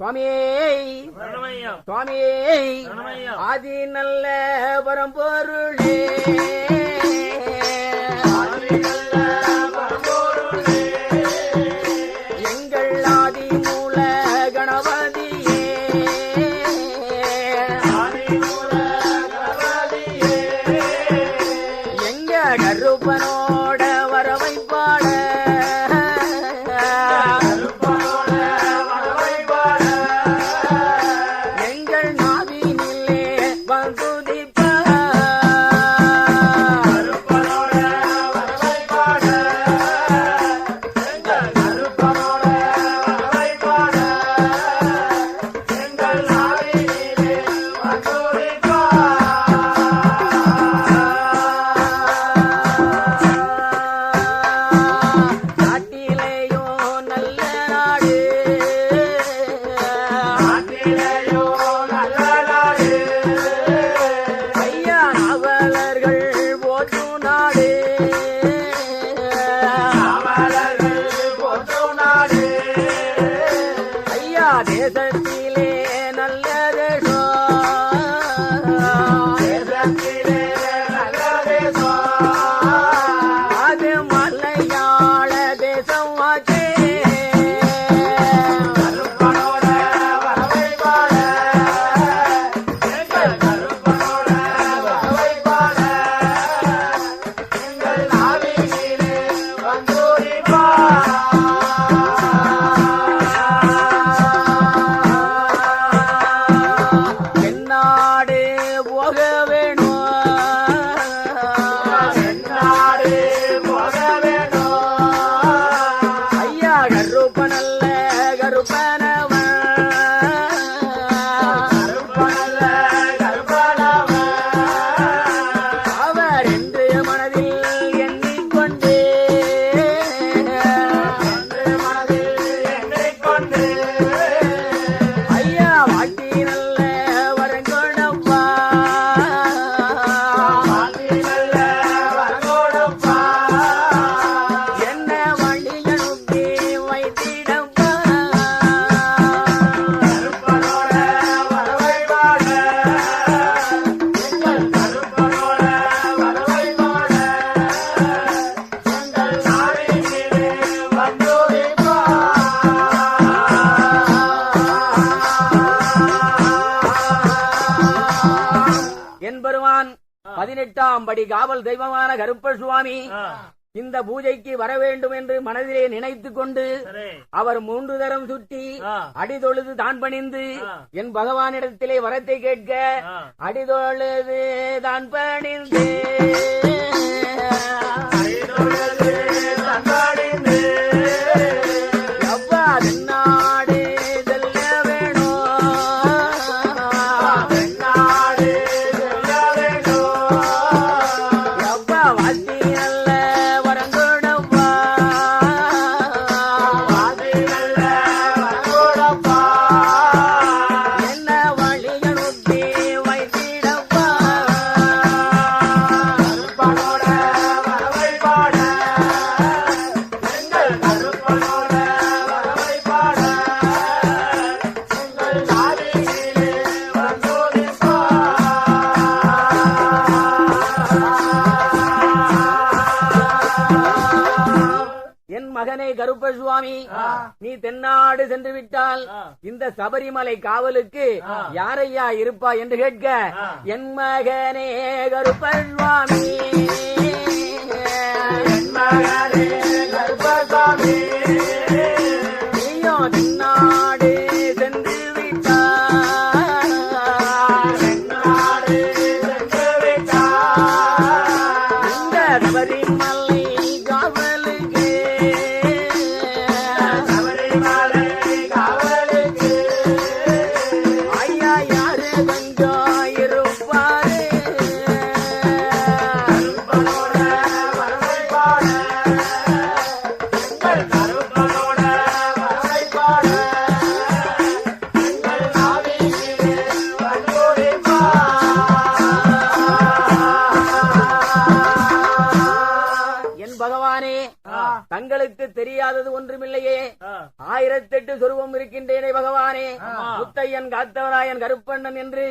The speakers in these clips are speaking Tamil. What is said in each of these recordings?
சுவாமியே ஆதி நல்ல பரம்பொருளே Ah. பெருமான் பதினெட்டாம் படி காவல் தெய்வமான கருப்பர் சுவாமி ஆ, இந்த பூஜைக்கு வர வேண்டும் என்று மனதிலே நினைத்துக் கொண்டு அவர் மூன்று தரம் ஆ. அடிதொழுது தான் பணிந்து. என் பகவானிடத்திலே வரத்தை கேட்க. அடிதொழுது தான் பணிந்து மகனே கருப்ப சுவாமி நீ தென்னாடு சென்று விட்டால். இந்த சபரிமலை காவலுக்கு. யாரையா இருப்பா என்று கேட்க. என் மகனே கருப்ப சுவாமி தங்களுக்கு தெரியாதது ஒன்றுமில்லையே. ஆயிரத்தெட்டு சொருவம் இருக்கின்றேனே பகவானே. முத்தையன் காத்தவராயன் கருப்பண்ணன் என்று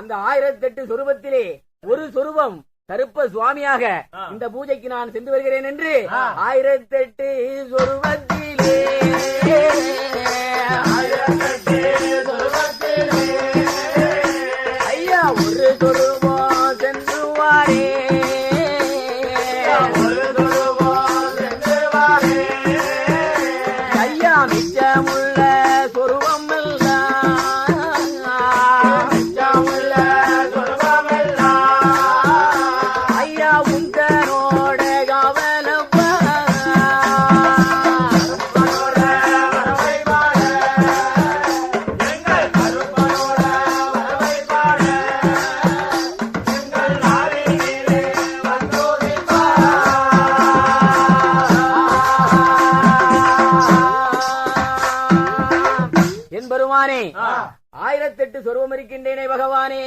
அந்த ஆயிரத்தெட்டு சொருபத்திலே ஒரு சொருபம் கருப்ப சுவாமியாக. இந்த பூஜைக்கு நான் சென்று வருகிறேன் என்று ஆயிரத்தெட்டு சொருபத்திலே பெருமானே ஆயிரத்தெட்டு சொருவம் இருக்கின்றேனே பகவானே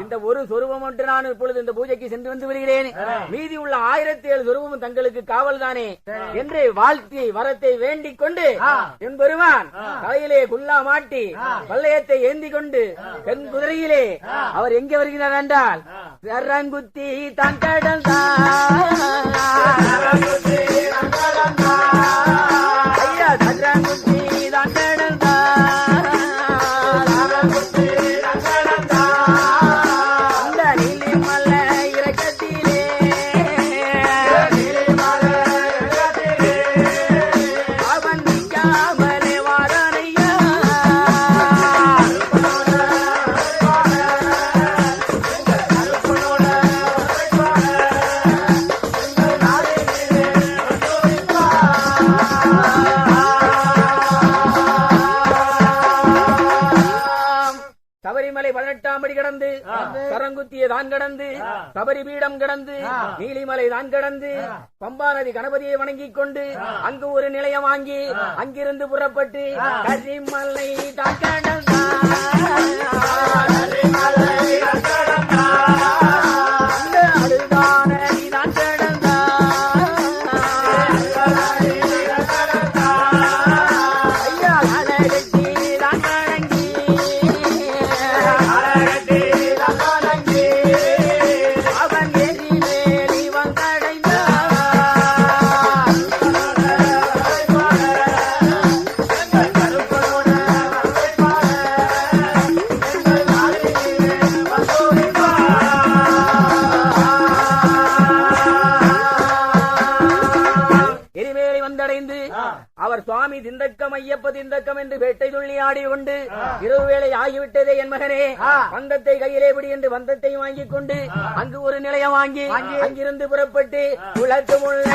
இந்த ஒரு சொருவம் ஒன்று நான் இப்பொழுது இந்த பூஜைக்கு சென்று வந்து வருகிறேன் மீதி உள்ள ஆயிரத்தி ஏழு சொருவமும் தங்களுக்கு காவல் தானே என்று வாழ்த்தி வரத்தை வேண்டிக் கொண்டு என் பெருமான் தலையிலே குல்லா மாட்டி பல்லயத்தை ஏந்தி கொண்டு தென் குதிரையிலே அவர் எங்கே வருகிறார் என்றால் சரங்குத்தி தான் சபரிமலை பதினெட்டாம் படி கடந்து கரங்குத்திய தான் கடந்து சபரி பீடம் கடந்து நீலிமலை தான் கடந்து பம்பா நதி கணபதியை வணங்கிக் கொண்டு அங்கு ஒரு நிலையம் வாங்கி அங்கிருந்து புறப்பட்டு கரிமலை தான் அந்த திந்தக்கம் ஐயப்ப திந்தக்கம் என்று வேட்டை துள்ளி ஆடி கொண்டு இரவு வேளை ஆகிவிட்டதே என் மகனே. வந்தத்தை கையிலே பிடி என்று வந்தத்தை வாங்கிக் கொண்டு அங்கு ஒரு நிலையம் வாங்கி அங்கிருந்து புறப்பட்டு குளத்து முள்ள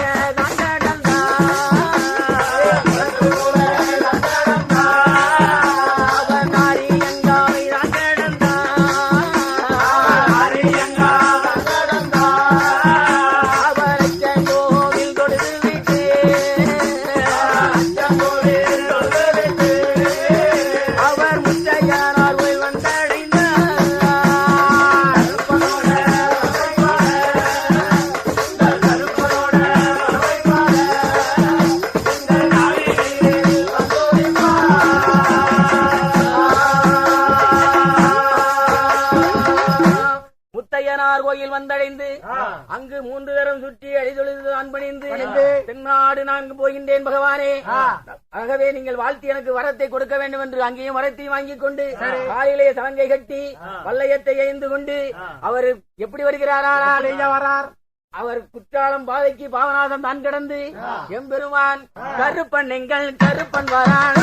அவன் ஆரியங்காவை வந்தடைந்து அங்கு மூன்று தரம் சுற்றி அழிதொழுது நான் பணிந்து தென்னாடு நான் போகின்றேன் பகவானே. ஆகவே நீங்கள் வாழ்த்தி எனக்கு வரத்தை கொடுக்க வேண்டும் என்று அங்கேயும் வரத்தையும் வாங்கிக் கொண்டு காலிலே சலங்கை கட்டி வல்லையத்தை எய்ந்து கொண்டு அவர் எப்படி வருகிறாரா? வரார் அவர் குற்றாலம் பாதைக்கு பாவநாதம் தான் கடந்து எம்பெருமான் கருப்பன் எங்கள் கருப்பன் வரான்.